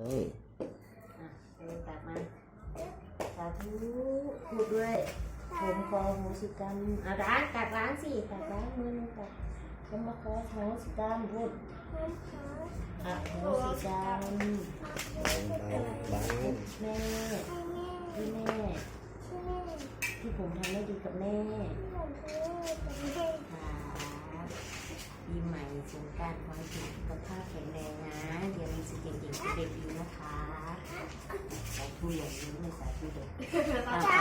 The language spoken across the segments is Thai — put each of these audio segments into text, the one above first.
เฮ้ยอะเดินกลับมาสาธุพูดด้วย ผมขอโหสิกรรมอะร้านกัดร้านสิกัดร้านมือหนึงกัดผมมาขอโหสิกรรมพูดอะโหสิกรรมบางบางบางแม่ที่แม่ ที่ผมทำไม่ดีกับแม่ครับปีใหม่ สงการขอให้สุขภาพแข็งแรงนะเรียนหนังสือเก่งเป็นเด็กดีนะคะสาธุอย่างนี้ไม่สาธุเด็กอ่าตั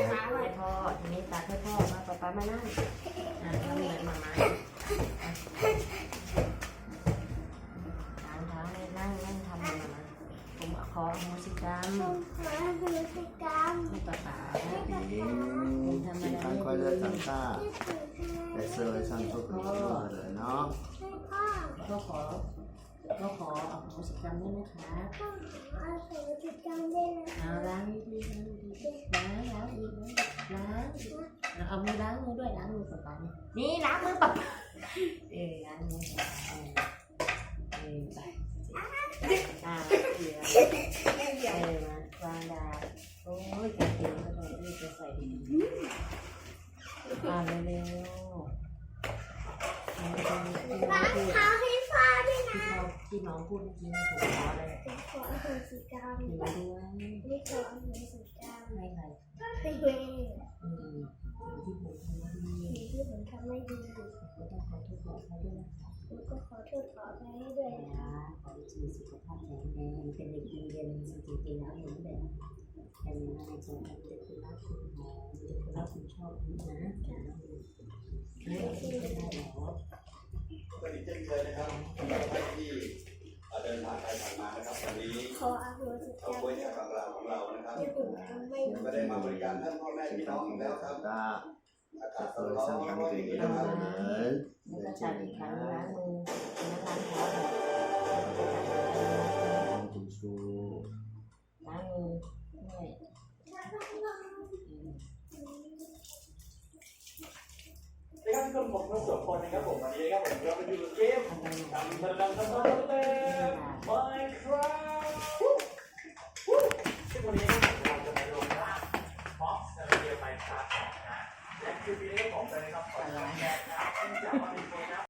ดให้พ่อทีนี้ตัดให้พ่อมาป๊าป๊ามานั่งอ่าทำเหมือนมามาทางเท้าเลยนั่งนั่งทำเหมือนมามาผมขอโหสิกรรมให้าป๊าผมทำอะไรทางไม่ค่อยเลือกดีทางตาแต่เซอร์สั่งทุกคนเลยเนาะก็ขอก็ขออโหสิกรรมได้วยนะคะเอาล้างดีๆล้างล้างอีกล้างอีกเอามือล้างมือด้วยล้างมือป๊าป๊านี่นี่ล้างมือป๊าป๊าเออล้างมือเออไปอ่าเหลือเออมาวางดาโอ้ยกางเกงก็ต้องรีบไปใส่ดีอ่าเร็วๆอันนี้เป็น ที่น้องพูดที่น้องที่น้องพูดเมื่อกี้ผมขออะไรอยู่ด้วยให้ใครอืมสิ่งที่ผมทำไม่ดีผมก็ต้องขอโทษขออภัยด้วยนะคะนะขอให้ชีวิตสุขภาพแข็งแรงเป็นเด็กดีเรียนหนังสือเก่งนะเหมือนแบบเป็นอะไรสมบัติเป็นคุณรักคุณหอมเป็นคุณรักคุณชอบคุณนะจ้ะไม่เอาที่ไม่ได้หรอ วัสดีเช่นเคยนะครับสำหรับท่านที่เอ่อเดินผ่านไปผ่านมานะครับวันนี้ขออโหสิกเอารรมกล้วยจากบางเราของเรานะครับที่ผมทำไม่ดีก็ได้มาบริการท่านพ่อแม่พี่น้องอีกแล้วครับตาอากาศเซร้อร์สั่งอนทำๆดีอย่างนี้เลนะครับยแล้วก็จัดอีกครั้งล้างมือแล้วล้างเท้าจูชูล้างมือด้วานก็ผมทั้งสองคนนะครับผมวันนี้นะครับผมเราไปดูเกมทำมันดังทำมันเต็มไมโครซึ่งวันนี้นะครับเราจะมาลงล่างบ็อกซ์เดียวไปครับและคือเป็นี้ผมเลยนะครับขอแจ้งนะครับที่จะมาในครงก